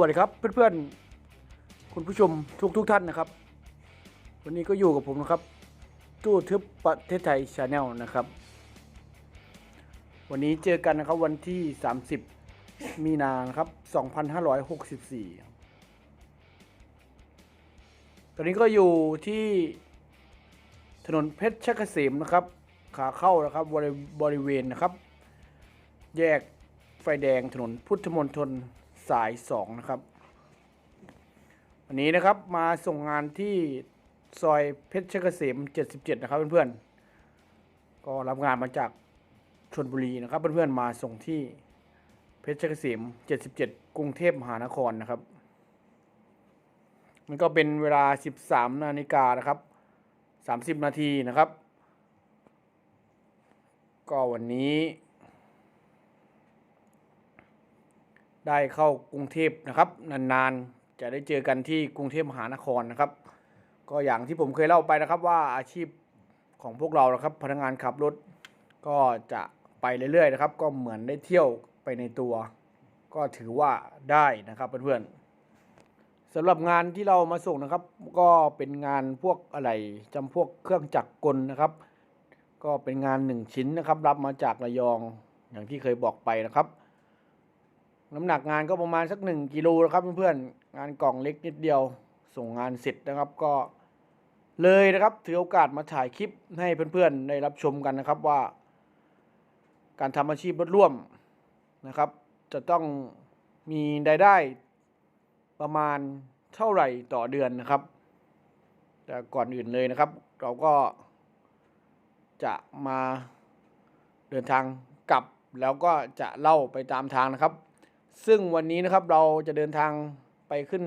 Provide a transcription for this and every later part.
วัสดีครับ เพื่อนๆ คุณผู้ชมทุกทุกๆท่านนะครับ วันนี้ก็อยู่กับผมนะครับ ตู้ทึบประเทศไทยชาแนลนะครับ วันนี้เจอกันนะครับวันที่ 30 มีนานะครับ 2564 ตอนนี้ก็อยู่ที่ถนนเพชรชะเกษมนะครับ ขาเข้านะครับบริบริเวณนะครับ แยกไฟแดงถนนพุทธมณฑล สายสองนะครับวันนี้นะครับมาส่งงานที่ซอยเพชรเกษม 77 นะครับเพื่อนๆ ก็รับงานมาจากชนบุรีนะครับเพื่อนๆ มาส่งที่เพชรเกษม 77 กรุงเทพมหานครนะครับ มันก็เป็นเวลา 13 นาฬิกานะครับ 30 นาทีนะครับ ก็วันนี้ ได้เข้ากรุงเทพนะครับ นานๆ จะได้เจอกันที่กรุงเทพมหานครนะครับ ก็อย่างที่ผมเคยเล่าไปนะครับว่าอาชีพของพวกเรานะครับ พนักงานขับรถก็จะไปเรื่อยๆนะครับ ก็เหมือนได้เที่ยวไปในตัว ก็ถือว่าได้นะครับเพื่อนๆสำหรับงานที่เรามาส่งนะครับ ก็เป็นงานพวกอะไรจำพวกเครื่องจักรกลนะครับ ก็เป็นงานหนึ่งชิ้นนะครับ รับมาจากระยองอย่างที่เคยบอกไปนะครับ น้ำหนักงานก็ประมาณสักหนึ่งกิโลนะครับเพื่อนๆงานกล่องเล็กนิดเดียว ส่งงานเสร็จนะครับ ก็เลยนะครับถือโอกาสมาถ่ายคลิปให้เพื่อนๆได้รับชมกันนะครับว่า การทำอาชีพรถร่วมนะครับ จะต้องมีรายได้ประมาณเท่าไหร่ต่อเดือนนะครับแต่ก่อนอื่นเลยนะครับ เราก็จะมาเดินทางกลับแล้วก็จะเล่าไปตามทางนะครับ ซึ่งวันนี้นะครับเราจะเดินทางไปขึ้น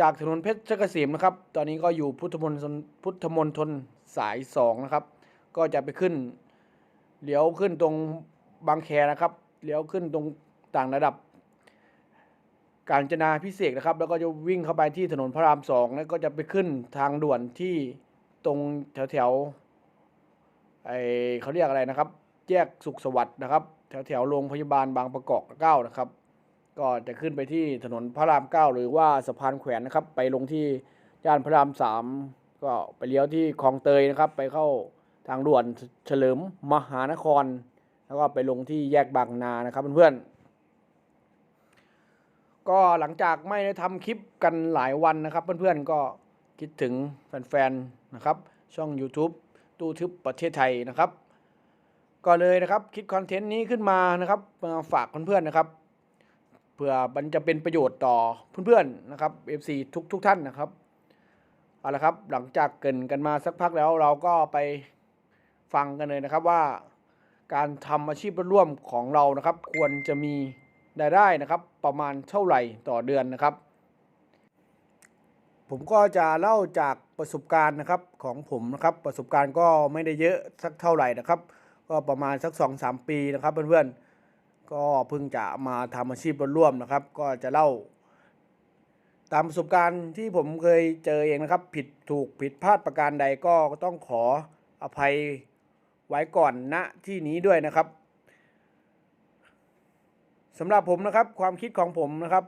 จากถนนเพชรเกษมนะครับ ตอนนี้ก็อยู่พุทธมณฑลพุทธมณฑลสายสองนะครับ ก็จะไปขึ้นเลี้ยวขึ้นตรงบางแคนะครับเลี้ยวขึ้นตรงต่างระดับ การจนาพิเศษนะครับ แล้วก็จะวิ่งเข้าไปที่ถนนพระรามสองแล้วก็จะไปขึ้นทางด่วนที่ตรงแถวแถวๆไอเขาเรียกอะไรนะครับ แยกสุขสวัสดิ์นะครับ แถวแถวๆโรงพยาบาลบางประกอบเก้านะครับ ก็จะขึ้นไปที่ถนนพระรามเก้าหรือว่าสะพานแขวนนะครับ ไปลงที่ย่านพระรามสามก็ไปเลี้ยวที่คลองเตยนะครับ ไปเข้าทางด่วนเฉลิมมหานคร แล้วก็ไปลงที่แยกบางนานะครับเพื่อนๆก็หลังจากไม่ได้ทำคลิปกันหลายวันนะครับ เพื่อนๆก็คิดถึงแฟนๆนะครับ ช่อง YouTube ตู้ทึบประเทศไทยนะครับ ก็เลยนะครับคิดคอนเทนต์นี้ขึ้นมานะครับมาฝากเพื่อนๆนะครับเพื่อมันจะเป็นประโยชน์ต่อเพื่อนๆนะครับ FC ทุกทุกท่านนะครับเอาละครับหลังจากเกินกันมาสักพักแล้วเราก็ไปฟังกันเลยนะครับว่าการทำอาชีพร่วมของเรานะครับ ควรจะมีรายได้นะครับ ประมาณเท่าไหร่ต่อเดือนนะครับ ผมก็จะเล่าจากประสบการณ์นะครับของผมนะครับ ประสบการณ์ก็ไม่ได้เยอะสักเท่าไหร่นะครับ ก็ประมาณสักสองสามปีนะครับเพื่อนๆ ก็เพิ่งจะมาทำอาชีพร่วมนะครับ ก็จะเล่า ตามประสบการณ์ที่ผมเคยเจอเองนะครับ ผิดถูกผิดพลาดประการใดก็ต้องขออภัยไว้ก่อนณที่นี้ด้วยนะครับสำหรับผมนะครับความคิดของผมนะครับ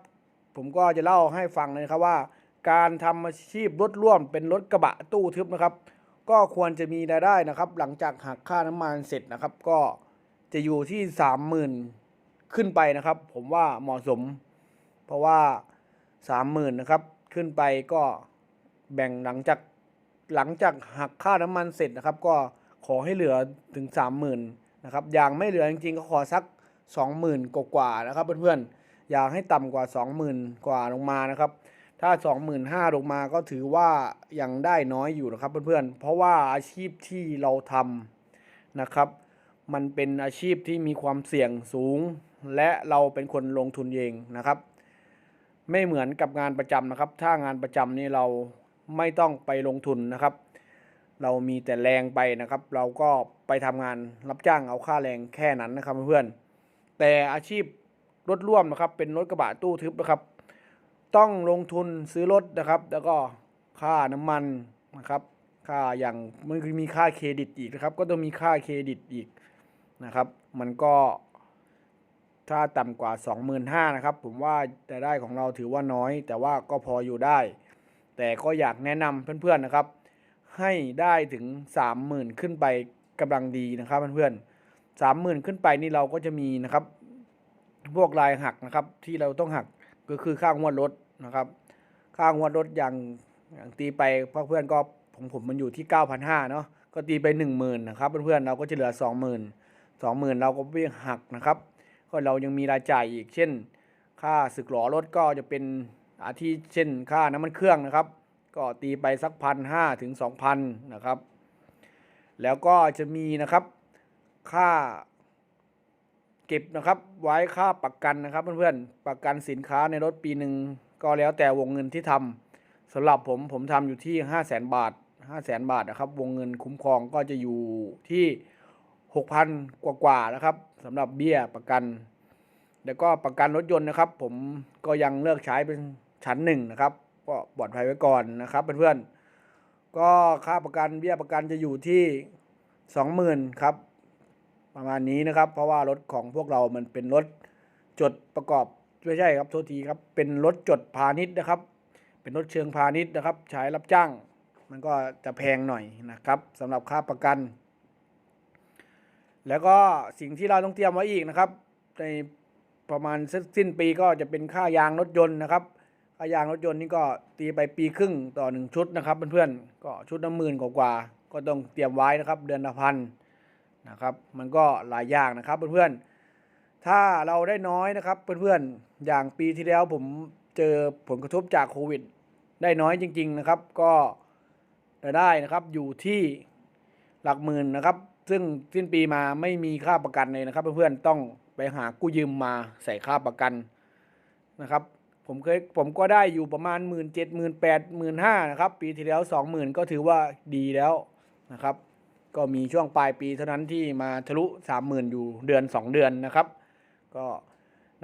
ผมก็จะเล่าให้ฟังเลยครับว่า การทำอาชีพรถร่วมเป็นรถกระบะตู้ทึบนะครับ ก็ควรจะมีรายได้นะครับ หลังจากหักค่าน้ำมันเสร็จนะครับ ก็จะอยู่ที่สามหมื่นขึ้นไปนะครับ ผมว่าเหมาะสม เพราะว่าสามหมื่นนะครับขึ้นไปก็แบ่งหลังจากหลังจากหักค่าน้ำมันเสร็จนะครับ ก็ขอให้เหลือถึงสามหมื่นนะครับอย่างไม่เหลือจริงๆก็ขอสักสองหมื่นกว่าๆนะครับ เพื่อนๆอยากให้ต่ำกว่าสองหมื่นกว่าลงมานะครับ ถ้า 25,000ลงมาก็ถือว่ายังได้น้อยอยู่นะครับเพื่อนๆ เพราะว่าอาชีพที่เราทำนะครับ มันเป็นอาชีพที่มีความเสี่ยงสูง และเราเป็นคนลงทุนเองนะครับ ไม่เหมือนกับงานประจำนะครับ ถ้างานประจำนี่เราไม่ต้องไปลงทุนนะครับ เรามีแต่แรงไปนะครับ เราก็ไปทำงานรับจ้างเอาค่าแรงแค่นั้นนะครับเพื่อนๆแต่อาชีพรถร่วมนะครับ เป็นรถกระบะตู้ทึบนะครับ ต้องลงทุนซื้อรถนะครับ แล้วก็ค่าน้ำมันนะครับค่าอย่างมันคือมีค่าเครดิตอีกนะครับ ก็ต้องมีค่าเครดิตอีกนะครับ มันก็ถ้าต่ำกว่า 25,000นะครับ ผมว่ารายได้ของเราถือว่าน้อย แต่ว่าก็พออยู่ได้ แต่ก็อยากแนะนำเพื่อนๆนะครับ ให้ได้ถึง 30,000 ขึ้นไปกำลังดีนะครับเพื่อนๆ30,000 ขึ้นไปนี่เราก็จะมีนะครับ พวกรายหักนะครับที่เราต้องหัก ก็คือค่างวดรถนะครับ ค่างวดรถอย่างอย่างตีไปเพื่อนก็ผมผมมันอยู่ที่ 9,500เนาะก็ตีไป 10,000นะครับเพื่อนๆเราก็จะเหลือ 20,000 20,000 เราก็ไปหักนะครับ ก็เรายังมีรายจ่ายอีกเช่น ค่าสึกหลอรถก็จะเป็นอาทิเช่น ค่าน้ำมันเครื่องนะครับ ก็ตีไปสักพันห้าถึงสองพันนะครับ แล้วก็จะมีนะครับ ค่า เก็บนะครับไว้ค่าประกันนะครับ เพื่อนๆประกันสินค้าในรถปีหนึ่งก็แล้วแต่วงเงินที่ทำสำหรับผมผมทำอยู่ที่ห้าแสนบาทห้าแสนบาทนะครับ วงเงินคุ้มครองก็จะอยู่ที่หกพันกว่านะครับสำหรับเบี้ยประกัน แล้วก็ประกันรถยนต์นะครับ ผมก็ยังเลือกใช้เป็นชั้นหนึ่งนะครับ ก็ปลอดภัยไว้ก่อนนะครับเพื่อนๆก็ค่าประกันเบี้ยประกันจะอยู่ที่สองหมื่นครับ ประมาณนี้นะครับ เพราะว่ารถของพวกเรามันเป็นรถจดประกอบไม่ใช่ครับโทษทีครับเป็นรถจดพาณิชย์นะครับ เป็นรถเชิงพาณิชย์นะครับ ใช้รับจ้าง มันก็จะแพงหน่อยนะครับสำหรับค่าประกัน แล้วก็สิ่งที่เราต้องเตรียมไว้อีกนะครับ ในประมาณสิ้นปีก็จะเป็นค่ายางรถยนต์นะครับค่ายางรถยนต์นี่ก็ตีไปปีครึ่งต่อหนึ่งชุดนะครับเพื่อนๆก็ชุดละหมื่นกว่าก็ต้องเตรียมไว้นะครับ เดือนละพัน นะครับ มันก็หลายอย่างนะครับเพื่อนๆ ถ้าเราได้น้อยนะครับเพื่อนๆ อย่างปีที่แล้วผมเจอผลกระทบจากโควิด ได้น้อยจริง ๆนะครับ ก็ได้นะครับอยู่ที่หลักหมื่นนะครับ ซึ่งสิ้นปีมาไม่มีค่าประกันเลยนะครับ เพื่อนๆ ต้องไปหากู้ยืมมาใส่ค่าประกันนะครับผมเคยผมก็ได้อยู่ประมาณหมื่นเจ็ดหมื่นแปดหมื่นห้านะครับ ปีที่แล้วสองหมื่นก็ถือว่าดีแล้วนะครับ ก็มีช่วงปลายปีเท่านั้นที่มาทะลุสามหมื่นอยู่เดือนสองเดือนนะครับ ก็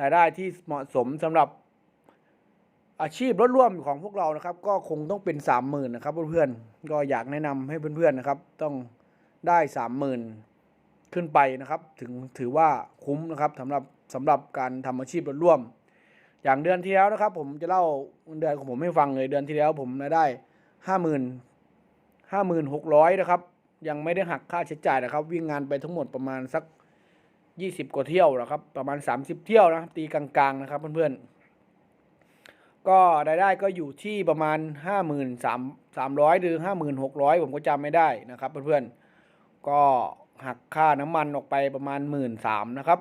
รายได้ที่เหมาะสมสำหรับอาชีพรถร่วมของพวกเรานะครับ ก็คงต้องเป็นสามหมื่นนะครับเพื่อนๆก็อยากแนะนำให้เพื่อนๆนะครับ ต้องได้สามหมื่นขึ้นไปนะครับ ถึงถือว่าคุ้มนะครับสำหรับสำหรับการทำอาชีพรถร่วม อย่างเดือนที่แล้วนะครับ ผมจะเล่าเดือนของผมให้ฟังเลยเดือนที่แล้ว ผมรายได้ห้าหมื่นห้าหมื่นหกร้อยนะครับ ยังไม่ได้หักค่าใช้จ่ายนะครับ วิ่งงานไปทั้งหมดประมาณสักยี่สิบกว่าเที่ยวนะครับ ประมาณสามสิบเที่ยวนะครับตีกลางๆนะครับเพื่อนๆ ก็รายได้ก็อยู่ที่ประมาณห้าหมื่นสามสามร้อยหรือห้าหมื่นหกร้อยผมก็จำไม่ได้นะครับเพื่อนๆ ก็หักค่าน้ำมันออกไปประมาณหมื่นสามนะครับ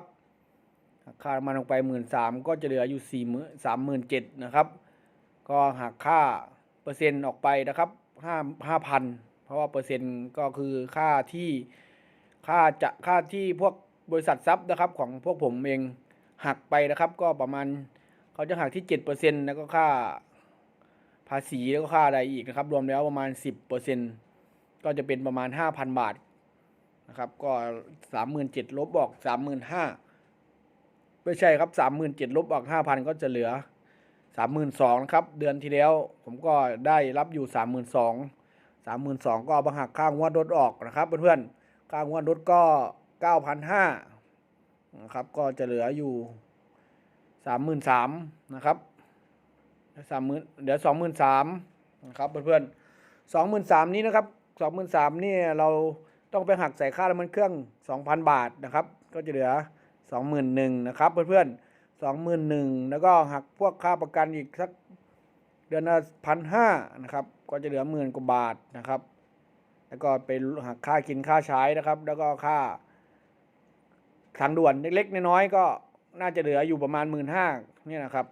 หักค่าน้ำมันออกไปหมื่นสามก็จะเหลืออยู่สี่หมื่นสามหมื่นเจ็ดนะครับ ก็หักค่าเปอร์เซ็นต์ออกไปนะครับห้าห้าพัน เพราะว่าเปอร์เซ็นต์ก็คือค่าที่ค่าจะค่าที่พวกบริษัททรัพย์นะครับของพวกผมเองหักไปนะครับ ก็ประมาณเขาจะหักที่เจ็ดเปอร์เซ็นต์แล้วก็ค่าภาษีแล้วก็ค่าอะไรอีกนะครับ รวมแล้วประมาณสิบเปอร์เซ็นต์ก็จะเป็นประมาณห้าพันบาทนะครับ ก็สามหมื่นเจ็ดลบออกสามหมื่นห้าไม่ใช่ครับสามหมื่นเจ็ดลบออกห้าพันก็จะเหลือสามหมื่นสองนะครับ เดือนที่แล้วผมก็ได้รับอยู่สามหมื่นสอง สามหมื่นสองก็เอามาหักค่างวดรถออกนะครับเพื่อนๆค่างวดรถก็เก้าพันห้านะครับก็จะเหลืออยู่สามหมื่นสามนะครับสามหมื่นเดี๋ยวสองหมื่นสามนะครับเพื่อนๆสองหมื่นสามนี้นะครับสองหมื่นสามนี่เราต้องไปหักใส่ค่าน้ำมันเครื่องสองพันบาทนะครับ ก็จะเหลือสองหมื่นหนึ่งนะครับเพื่อนๆสองหมื่นหนึ่งแล้วก็หักพวกค่าประกันอีกสัก เดือนละพันห้านะครับ ก็จะเหลือหมื่นกว่าบาทนะครับ แล้วก็ไปหักค่ากินค่าใช้นะครับ แล้วก็ค่าทางด่วนเล็กๆน้อยๆก็น่าจะเหลืออยู่ประมาณหมื่นห้าเนี่ยนะครับ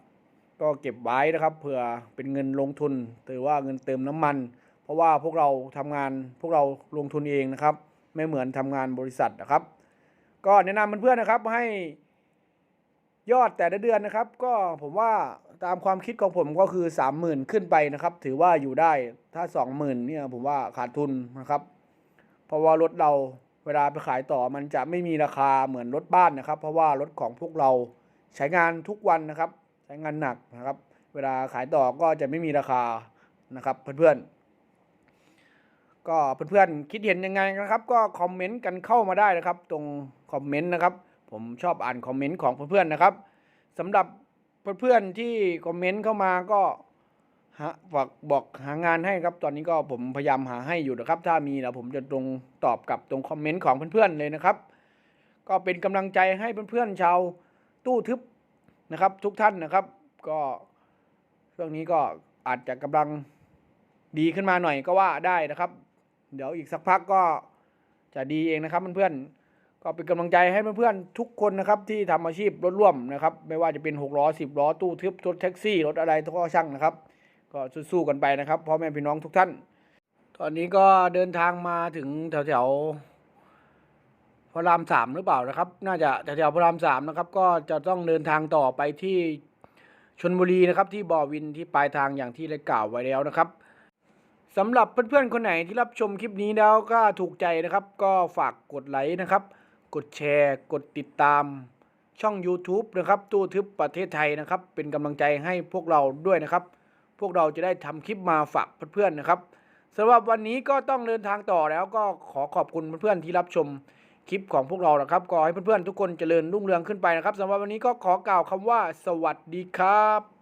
ก็เก็บไว้นะครับเผื่อเป็นเงินลงทุนถือว่าเงินเติมน้ำมัน เพราะว่าพวกเราทำงานพวกเราลงทุนเองนะครับ ไม่เหมือนทำงานบริษัทนะครับ ก็แนะนำเพื่อนๆนะครับให้ยอดแต่ละเดือนนะครับ ก็ผมว่า ตามความคิดของผมก็คือสามหมื่นขึ้นไปนะครับ ถือว่าอยู่ได้ถ้าสองหมื่นเนี่ยผมว่าขาดทุนนะครับ เพราะว่ารถเราเวลาไปขายต่อมันจะไม่มีราคาเหมือนรถบ้านนะครับ เพราะว่ารถของพวกเราใช้งานทุกวันนะครับ ใช้งานหนักนะครับ เวลาขายต่อก็จะไม่มีราคานะครับเพื่อนๆ ก็เพื่อนๆคิดเห็นยังไงนะครับ ก็คอมเมนต์กันเข้ามาได้นะครับ ตรงคอมเมนต์นะครับผผมชอบอ่านคอมเมนต์ของเพื่อนๆนะครับสำหรับ เพื่อนๆที่คอมเมนต์เข้ามาก็หาฝากบอกหางานให้ครับ ตอนนี้ก็ผมพยายามหาให้อยู่นะครับ ถ้ามีแล้วผมจะตรงตอบกับตรงคอมเมนต์ของเพื่อนๆเลยนะครับ ก็เป็นกำลังใจให้เพื่อนๆชาวตู้ทึบนะครับ ทุกท่านนะครับ ก็ช่วงนี้ก็อาจจะกำลังดีขึ้นมาหน่อยก็ว่าได้นะครับ เดี๋ยวอีกสักพักก็จะดีเองนะครับเพื่อนๆ ก็เป็นกำลังใจให้เพื่อนๆทุกคนนะครับที่ทำอาชีพรถร่วมนะครับ ไม่ว่าจะเป็นหกล้อสิบล้อตู้ทึบรถแท็กซี่รถอะไรทุกช่างนะครับ ก็สู้ๆกันไปนะครับพ่อแม่พี่น้องทุกท่าน ตอนนี้ก็เดินทางมาถึงแถวๆพระรามสามหรือเปล่านะครับ น่าจะแถวๆพระรามสามนะครับ ก็จะต้องเดินทางต่อไปที่ชนบุรีนะครับ ที่บ่อวินที่ปลายทางอย่างที่ได้กล่าวไว้แล้วนะครับสำหรับเพื่อนๆคนไหนที่รับชมคลิปนี้แล้วก็ถูกใจนะครับ ก็ฝากกดไลค์นะครับ กดแชร์ กดติดตามช่อง YouTube นะครับ ตู้ทึบประเทศไทยนะครับ เป็นกำลังใจให้พวกเราด้วยนะครับ พวกเราจะได้ทำคลิปมาฝากเพื่อนๆนะครับสำหรับวันนี้ก็ต้องเดินทางต่อแล้วก็ขอขอบคุณเพื่อนๆที่รับชมคลิปของพวกเรานะครับขอให้เพื่อนๆทุกคนเจริญรุ่งเรืองขึ้นไปนะครับสำหรับวันนี้ก็ขอกล่าวคำว่า สวัสดีครับ